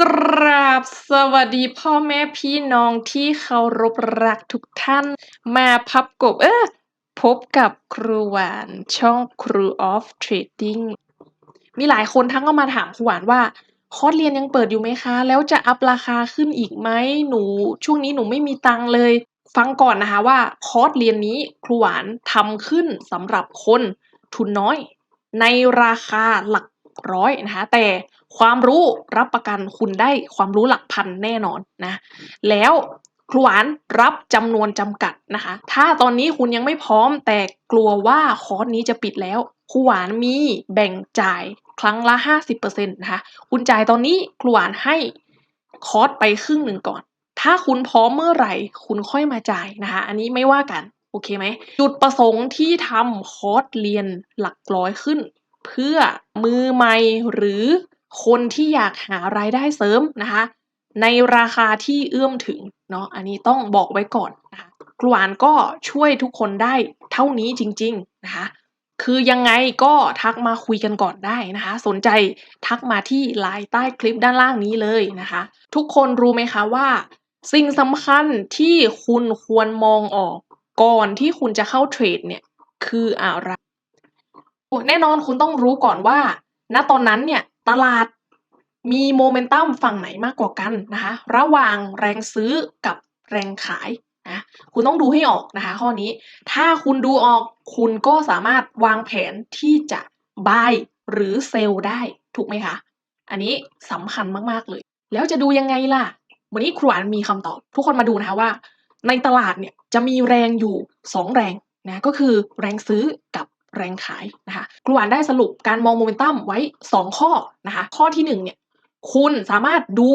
กราบสวัสดีพ่อแม่พี่น้องที่เคารพรักทุกท่าน มาพับกบเออพบกับครูหวานช่องครูออฟเทรดดิ้งมีหลายคนทั้งก็มาถามครูหวานว่า คอร์สเรียนยังเปิดอยู่ไหมคะ แล้วจะอัพราคาขึ้นอีกไหมหนู ช่วงนี้หนูไม่มีตังเลย ฟังก่อนนะคะว่าคอร์สเรียนนี้ครูหวานทำขึ้นสำหรับคนทุนน้อย ในราคาหลักร้อยนะคะแต่ ความรู้รับประกันคุณได้ความรู้หลักพันแน่นอนนะ แล้วครูหวานรับจำนวนจำกัดนะคะ ถ้าตอนนี้คุณยังไม่พร้อมแต่กลัวว่าคอร์สนี้จะปิดแล้วครูหวานมีแบ่งจ่ายครั้งละ 50%นะคะ คุณจ่ายตอนนี้ครูหวานให้คอร์สไปครึ่งหนึ่งก่อน ถ้าคุณพร้อมเมื่อไหร่ คุณค่อยมาจ่ายนะคะ อันนี้ไม่ว่ากัน โอเคไหม จุดประสงค์ที่ทำคอร์สเรียนหลักร้อยขึ้น เพื่อมือใหม่หรือ คนที่อยากหารายได้เสริมนะคะ ในราคาที่เอื้อมถึงเนาะอันนี้ต้องบอกไว้ก่อนนะคะครูหวานก็ช่วยทุกคนได้เท่านี้จริง ๆนะคะ คือยังไงก็ทักมาคุยกันก่อนได้นะคะ สนใจทักมาที่ไลน์ใต้คลิปด้านล่างนี้เลยนะคะ ทุกคนรู้ไหมคะว่า สิ่งสำคัญที่คุณควรมองออกก่อนที่คุณจะเข้าเทรดเนี่ยคืออะไรแน่นอนคุณต้องรู้ก่อนว่า ณตอนนั้นเนี่ย ตลาดมีโมเมนตัมฝั่งไหนมากกว่ากันนะคะระหว่างแรงซื้อกับแรงขายนะคุณต้องดูให้ออกนะคะข้อนี้ถ้าคุณดูออกคุณก็สามารถวางแผนที่จะ buy หรือ sell ได้ถูกไหมคะ อันนี้สำคัญมากๆเลย แล้วจะดูยังไงล่ะ วันนี้ครูอันมีคำตอบ ทุกคนมาดูนะคะว่า ในตลาดเนี่ยจะมีแรงอยู่ 2 แรงนะก็คือแรงซื้อกับ แรงขายนะคะครูอันได้สรุปการมองโมเมนตัมไว้ 2 ข้อนะคะข้อที่1เนี่ยคุณสามารถดู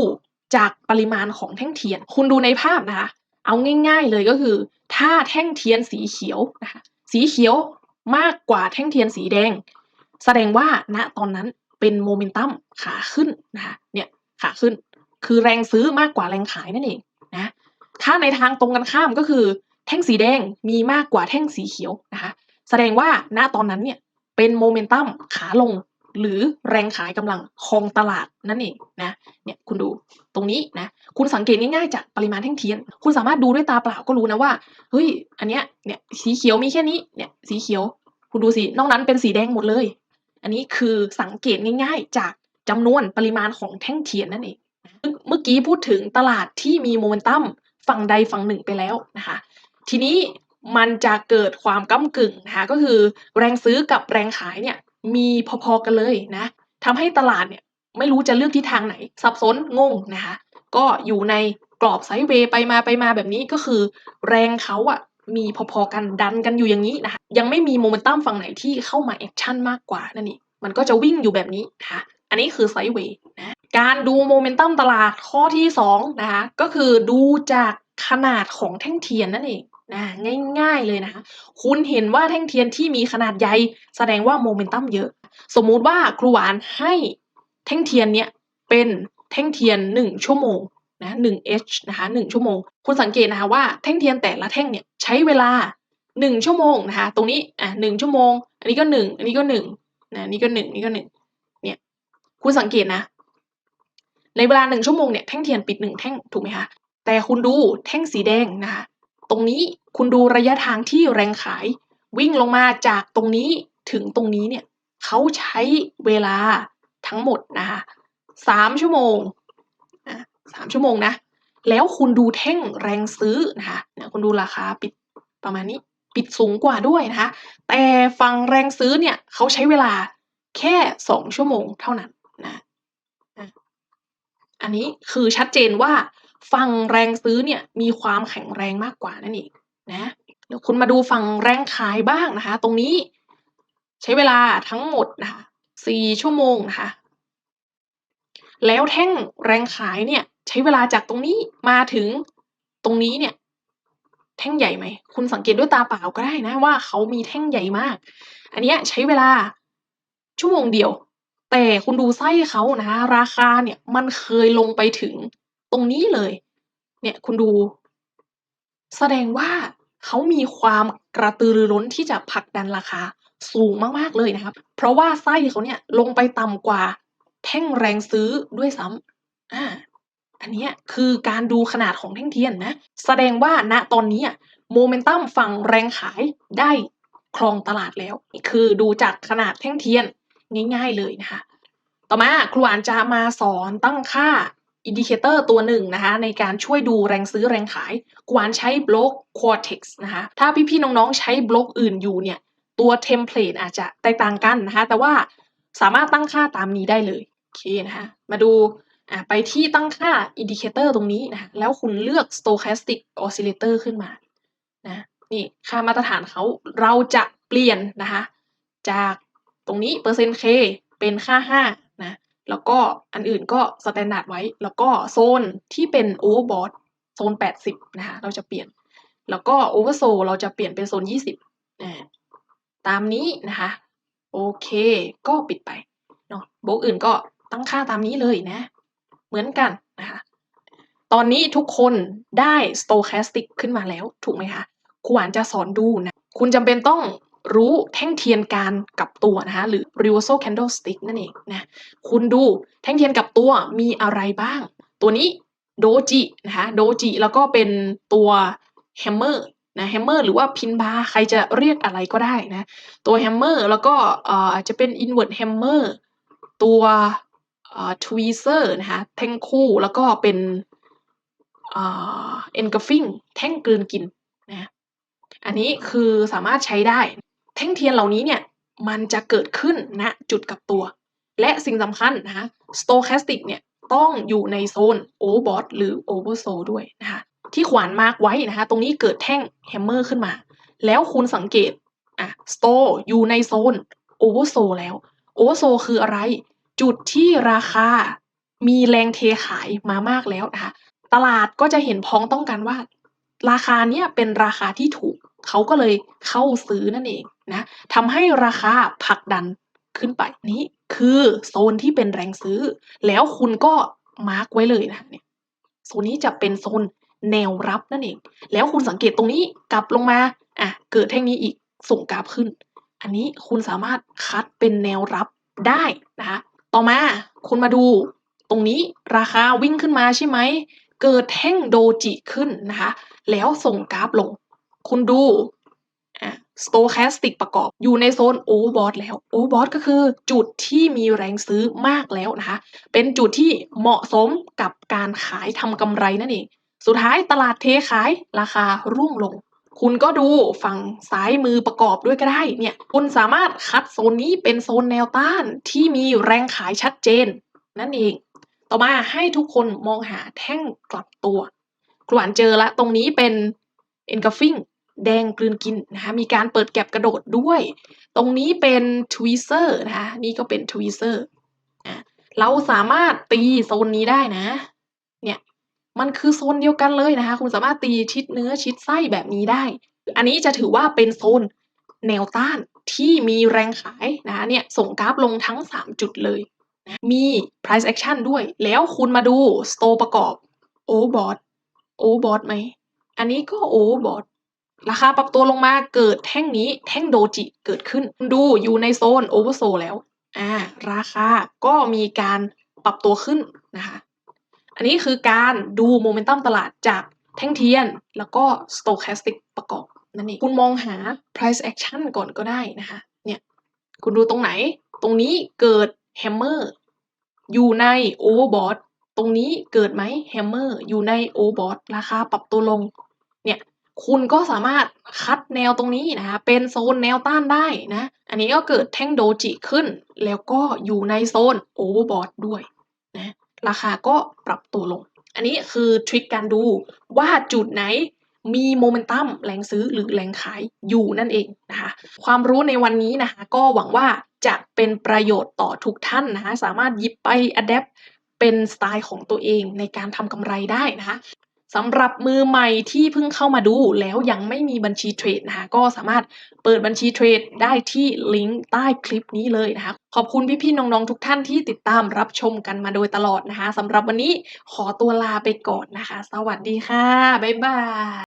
จากปริมาณของแท่งเทียน คุณดูในภาพนะคะ เอาง่าย ๆ เลยก็คือ ถ้าแท่งเทียนสีเขียวนะคะสีเขียวมากกว่าแท่งเทียนสีแดง แสดงว่าณตอนนั้นเป็นโมเมนตัมขาขึ้นนะคะเนี่ยขาขึ้น คือแรงซื้อมากกว่าแรงขายนั่นเองนะถ้าในทางตรงกันข้ามก็คือ แท่งสีแดงมีมากกว่าแท่งสีเขียวนะคะ แสดงว่าณตอนนั้นเนี่ยเป็นโมเมนตัมขาลงหรือแรงขายกำลังคองตลาดนั่นเองนะเนี่ยคุณดูตรงนี้นะคุณสังเกตง่ายๆจากปริมาณแท่งเทียน คุณสามารถดูด้วยตาเปล่าก็รู้นะว่าเฮ้ยอันเนี้ยเนี่ยสีเขียวมีแค่นี้เนี่ยสีเขียว คุณดูสินอกนั้นเป็นสีแดงหมดเลย อันนี้คือสังเกตง่าย ๆ จากจำนวนปริมาณของแท่งเทียนนั่นเองเมื่อกี้พูดถึงตลาดที่มีโมเมนตัมฝั่งใดฝั่งหนึ่งไปแล้วนะคะ ทีนี้ มันจะเกิดความก้ากึ่งนะคะก็คือแรงซื้อกับแรงขายเนี่ยมีพอๆกันเลยนะทำให้ตลาดเนี่ยไม่รู้จะเลือกทิศทางไหน สับสนงงนะคะ ก็อยู่ในกรอบไซด์เวย์ไปมาไปมาแบบนี้ก็คือ แรงเขาอะมีพอๆกันดันกันอยู่อย่างนี้นะคะยังไม่มีโมเมนตัมฝั่งไหนที่เข้ามาแอคชั่นมากกว่านั่นเองมันก็จะวิ่งอยู่แบบนี้นะคะอันนี้คือไซด์เวย์นะการดูโมเมนตัมตลาดข้อที่2นะคะก็คือดูจากขนาดของแท่งเทียนนั่นเอง นะง่ายๆเลยนะคะ คุณเห็นว่าแท่งเทียนที่มีขนาดใหญ่แสดงว่าโมเมนตัมเยอะ สมมุติว่าครูหวานให้แท่งเทียนเนี้ยเป็นแท่งเทียน 1 ชั่วโมงนะ1 h นะคะ1ชั่วโมง คุณสังเกตนะคะว่าแท่งเทียนแต่ละแท่งเนี่ยใช้เวลา 1 ชั่วโมงนะคะตรงนี้อะ1ชั่วโมง อันนี้ก็ 1 อันนี้ก็1นะนี่ก็1นี่ก็1เนี่ยคุณสังเกตนะ ในเวลา 1 ชั่วโมงเนี่ยแท่งเทียนปิด 1 แท่งถูกไหมคะแต่คุณดูแท่งสีแดงนะคะ ตรงนี้คุณดูระยะทางที่แรงขาย วิ่งลงมาจากตรงนี้ถึงตรงนี้เนี่ยเขาใช้เวลาทั้งหมดนะคะสามชั่วโมงสามชั่วโมงนะ แล้วคุณดูแท่งแรงซื้อนะคะเนี่ยคุณดูราคาปิดประมาณนี้ปิดสูงกว่าด้วยนะคะ แต่ฝั่งแรงซื้อเนี่ยเขาใช้เวลาแค่สองชั่วโมงเท่านั้นนะอันนี้คือชัดเจนว่า ฝั่งแรงซื้อเนี่ยมีความแข็งแรงมากกว่านั่นเองนะเดี๋ยวคุณมาดูฝั่งแรงขายบ้างนะคะ ตรงนี้ใช้เวลาทั้งหมดนะคะสี่ชั่วโมงนะคะ แล้วแท่งแรงขายเนี่ย ใช้เวลาจากตรงนี้มาถึงตรงนี้เนี่ย แท่งใหญ่ไหม คุณสังเกตด้วยตาเปล่าก็ได้นะว่าเขามีแท่งใหญ่มาก อันนี้ใช้เวลาชั่วโมงเดียว แต่คุณดูไส้เขานะ ราคาเนี่ยมันเคยลงไปถึง ตรงนี้เลย เนี่ยคุณดู แสดงว่าเขามีความกระตือรือร้นที่จะผลักดันราคาสูงมากๆเลยนะครับ เพราะว่าไส้เขาเนี่ยลงไปต่ำกว่าแท่งแรงซื้อด้วยซ้อ่าอันนี้คือการดูขนาดของแท่งเทียนนะ แสดงว่าณตอนนี้โมเมนตัมฝั่งแรงขายได้ครองตลาดแล้ว คือดูจากขนาดแท่งเทียนง่ายๆเลยนะคะ ต่อมาครูอ่านจะมาสอนตั้งค่า อินดิเคเตอร์ตัวหนึ่งนะคะในการช่วยดูแรงซื้อแรงขายครูอ่านใช้บล็อก Cortex นะคะถ้าพี่ๆน้องๆใช้บล็อกอื่นอยู่เนี่ยตัวเทมเพลตอาจจะแตกต่างกันนะคะแต่ว่าสามารถตั้งค่าตามนี้ได้เลยโอเคนะคะมาดูอะไปที่ตั้งค่าอินดิเคเตอร์ตรงนี้นะคะแล้วคุณเลือก stochastic oscillator ขึ้นมานะนี่ค่ามาตรฐานเขาเราจะเปลี่ยนนะคะจากตรงนี้เปอร์เซ็นต์ k เป็นค่า 5 แล้วก็อันอื่นก็สแตนดาร์ดไว้ แล้วก็โซนที่เป็นโอเวอร์บอทโซน 80 นะคะ เราจะเปลี่ยน แล้วก็โอเวอร์โซเราจะเปลี่ยนเป็นโซน 20นะตามนี้นะคะ โอเคก็ปิดไปเนาะโบกอื่นก็ตั้งค่าตามนี้เลยนะ เหมือนกันนะคะ ตอนนี้ทุกคนได้ stochastic ขึ้นมาแล้วถูกไหมคะครูหวานจะสอนดูนะ คุณจำเป็นต้อง รู้แท่งเทียนการกลับตัวนะคะหรือ reversal candlestick นั่นเองนะคุณดูแท่งเทียนกลับตัวมีอะไรบ้าง ตัวนี้โดจินะคะโดจิแล้วก็เป็นตัวแฮมเมอร์นะแฮมเมอร์หรือว่าพินบาร์ใครจะเรียกอะไรก็ได้นะตัวแฮมเมอร์แล้วก็อาจจะเป็น invert hammer ตัวทวีเซอร์นะคะแท่งคู่แล้วก็เป็นเอ็นก f ฟิงแท่งกลืนกินนะอันนี้คือสามารถใช้ได้ แท่งเทียนเหล่านี้เนี่ยมันจะเกิดขึ้นณนะจุดกับตัว และสิ่งสำคัญนะคะ stochastic เนี่ยต้องอยู่ในโซน overbought หรือ oversold ด้วยนะคะที่ขวานมาร์กไว้นะคะ ตรงนี้เกิดแท่งแฮมเมอร์ขึ้นมา แล้วคุณสังเกตอะ store อยู่ในโซน oversold แล้ว oversold คืออะไร จุดที่ราคามีแรงเทขายมามากแล้วนะคะตลาดก็จะเห็นพ้องต้องกันว่า ราคาเนี้ยเป็นราคาที่ถูก เขาก็เลยเข้าซื้อนั่นเองนะทำให้ราคาผลักดันขึ้นไปนี้คือโซนที่เป็นแรงซื้อ แล้วคุณก็มาร์กไว้เลยนะเนี่ยโซนนี้จะเป็นโซนแนวรับนั่นเอง แล้วคุณสังเกตตรงนี้กลับลงมาอะเกิดแท่งนี้อีกส่งกราฟขึ้น อันนี้คุณสามารถคัดเป็นแนวรับได้นะคะต่อมาคุณมาดูตรงนี้ราคาวิ่งขึ้นมาใช่ไหม เกิดแท่งโดจิขึ้นนะคะ แล้วส่งกราฟลง คุณดูอะสโตแคสติกประกอบอยู่ในโซนโอเวอร์บอทแล้วโอเวอร์บอทก็คือจุดที่มีแรงซื้อมากแล้วนะคะ เป็นจุดที่เหมาะสมกับการขายทำกำไรนั่นเอง สุดท้ายตลาดเทขายราคาร่วงลง คุณก็ดูฝั่งซ้ายมือประกอบด้วยก็ได้ เนี่ย คุณสามารถคัดโซนนี้เป็นโซนแนวต้านที่มีแรงขายชัดเจน นั่นเอง ต่อมาให้ทุกคนมองหาแท่งกลับตัวกรวนเจอละตรงนี้เป็น engulfing แดงกลืนกินนะคะมีการเปิดแก็บกระโดดด้วย ตรงนี้เป็นทวีเซอร์นะคะนี่ก็เป็นทวีเซอร์เราสามารถตีโซนนี้ได้นะ เนี่ยมันคือโซนเดียวกันเลยนะคะ คุณสามารถตีชิดเนื้อชิดไส้แบบนี้ได้ อันนี้จะถือว่าเป็นโซนแนวต้านที่มีแรงขายนะคะเนี่ยส่งกราฟลงทั้ง 3 จุดเลยนะมี price action ด้วย แล้วคุณมาดู store ประกอบ overbought overbought ไหม อันนี้ก็ overbought ราคาปรับตัวลงมาเกิดแท่งนี้แท่งโดจิเกิดขึ้น ดูอยู่ในโซน oversold แล้วอ่าราคาก็มีการปรับตัวขึ้นนะคะ อันนี้คือการดูโมเมนตัมตลาดจากแท่งเทียน แล้วก็ stochastic ประกอบนั่นเองคุณมองหา price action ก่อนก็ได้นะคะ เนี่ยคุณดูตรงไหน ตรงนี้เกิด hammer อยู่ใน overbought ตรงนี้เกิดไหม hammer อยู่ใน overbought ราคาปรับตัวลง เนี่ย คุณก็สามารถคัดแนวตรงนี้นะคะเป็นโซนแนวต้านได้นะ อันนี้ก็เกิดแท่งโดจิขึ้น แล้วก็อยู่ในโซน overbought ด้วยนะราคาก็ปรับตัวลง อันนี้คือทริคการดูว่าจุดไหนมีโมเมนตัมแรงซื้อหรือแรงขายอยู่นั่นเองนะคะความรู้ในวันนี้นะคะก็หวังว่าจะเป็นประโยชน์ต่อทุกท่านนะคะสามารถหยิบไปอัดแอปเป็นสไตล์ของตัวเองในการทำกำไรได้นะคะ สำหรับมือใหม่ที่เพิ่งเข้ามาดูแล้วยังไม่มีบัญชีเทรดนะคะก็สามารถเปิดบัญชีเทรดได้ที่ลิงก์ใต้คลิปนี้เลยนะคะขอบคุณพี่ๆน้องๆทุกท่านที่ติดตามรับชมกันมาโดยตลอดนะคะสำหรับวันนี้ขอตัวลาไปก่อนนะคะ สวัสดีค่ะ บ๊ายบาย